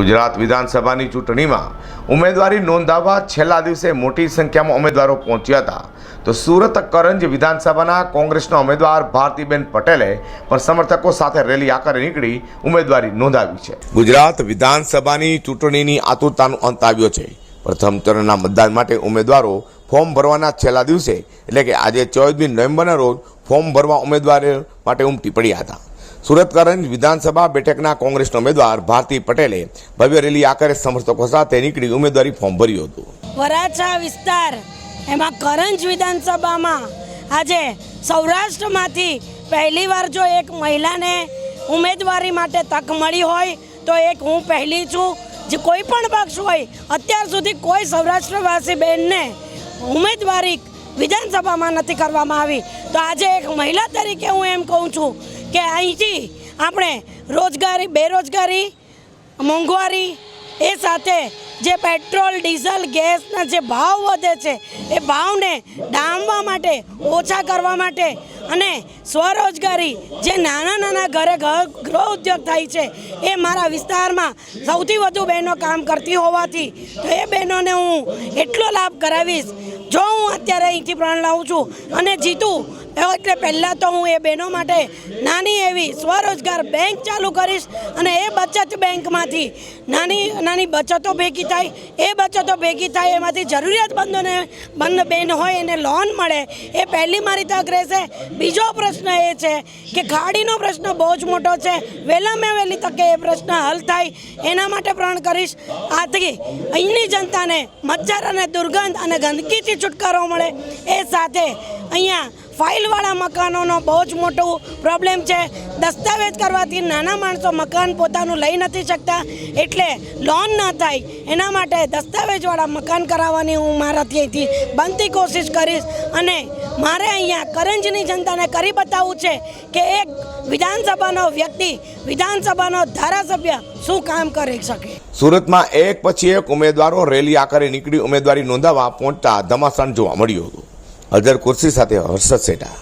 ગુજરાત વિધાનસભાની ચૂંટણીમાં ઉમેદવારી નોંધાવવા છેલ્લા દિવસે મોટી સંખ્યામાં ઉમેદવારો પહોંચ્યા હતા. તો સુરત કરંજ વિધાનસભાના કોંગ્રેસના ઉમેદવાર ભારતીબેન પટેલે પણ સમર્થકો સાથે રેલી આકારે નીકળી ઉમેદવારી નોંધાવી છે. ગુજરાત વિધાનસભાની ચૂંટણીની આતુરતાનો અંત આવ્યો છે. પ્રથમ ચરણના મતદાન માટે ઉમેદવારો ફોર્મ ભરવાના છેલ્લા દિવસે, એટલે કે આજે ચોવીસમી નવેમ્બરના રોજ ફોર્મ ભરવા ઉમેદવારો માટે ઉમટી પડ્યા હતા. સુરત કરંજ વિધાનસભા બેઠકના કોંગ્રેસના ઉમેદવાર ભારતી પટેલે ભવ્ય રેલી આકારે સમર્થકો સાથે નીકળી ઉમેદવારી ફોર્મ ભર્યું હતું. વરાછા વિસ્તાર, એમાં કરંજ વિધાનસભામાં આજે સૌરાષ્ટ્રમાંથી પહેલીવાર જો એક મહિલાને ઉમેદવારી માટે તક મળી હોય, તો એક હું પહેલી છું. જે કોઈ પણ પક્ષ હોય, અત્યાર સુધી કોઈ સૌરાષ્ટ્રવાસી બહેનને ઉમેદવારી વિધાનસભામાં નથી કરવામાં આવી. તો આજે એક મહિલા તરીકે હું એમ કહું છું કે અહીંથી આપણે રોજગારી, બેરોજગારી, મોંઘવારી, એ સાથે જે પેટ્રોલ, ડીઝલ, ગેસના જે ભાવ વધે છે, એ ભાવને ડામવા માટે, ઓછા કરવા માટે અને સ્વરોજગારી જે નાના નાના ઘરે ગૃહ ઉદ્યોગ થાય છે, એ મારા વિસ્તારમાં સૌથી વધુ બહેનો કામ કરતી હોવાથી, તો એ બહેનોને હું એટલો લાભ કરાવીશ. જો હું અત્યારે અહીંથી પ્રણ લાવું છું અને જીતું એટલે પહેલાં તો હું એ બહેનો માટે નાની એવી સ્વરોજગાર બેંક ચાલુ કરીશ અને એ બચત બેંકમાંથી નાની નાની બચતો ભેગી થાય, એ બચતો ભેગી થાય, એમાંથી જરૂરિયાતમંદોને બંધ બેન હોય એને લોન મળે. એ પહેલી મારી તક રહેશે. બીજો પ્રશ્ન એ છે કે ખાડીનો પ્રશ્ન બહુ જ મોટો છે. વહેલામાં વહેલી તકે એ પ્રશ્ન હલ થાય, એના માટે પ્રણ કરીશ. આથી અહીંની જનતાને મચ્છર અને દુર્ગંધ અને ગંદકીથી છુટકારો મળે. એ સાથે અહીંયા ફાઇલવાળા મકાનોનો બહુ જ મોટો પ્રોબ્લેમ છે. દસ્તાવેજ કરવાથી નાના માણસો મકાન પોતાનું લઈ નથી શકતા. એટલે લોન ન થાય, એના માટે દસ્તાવેજવાળા મકાન કરાવવાની હું મારાથી અહીંથી બનતી કોશિશ કરીશ. અને મારે અહીંયા કરંજની જનતાને કરી બતાવવું છે કે એક વિધાનસભાનો વ્યક્તિ, વિધાનસભાનો ધારાસભ્ય શું કામ કરી શકે? સુરતમાં એક પછી એક ઉમેદવારો રેલી આકારે નીકળી ઉમેદવારી નોંધાવવા પહોંચતા ધમાસાણ જોવા મળ્યું હતું. અઝર કુર્સી સાથે હર્ષદ સેઠા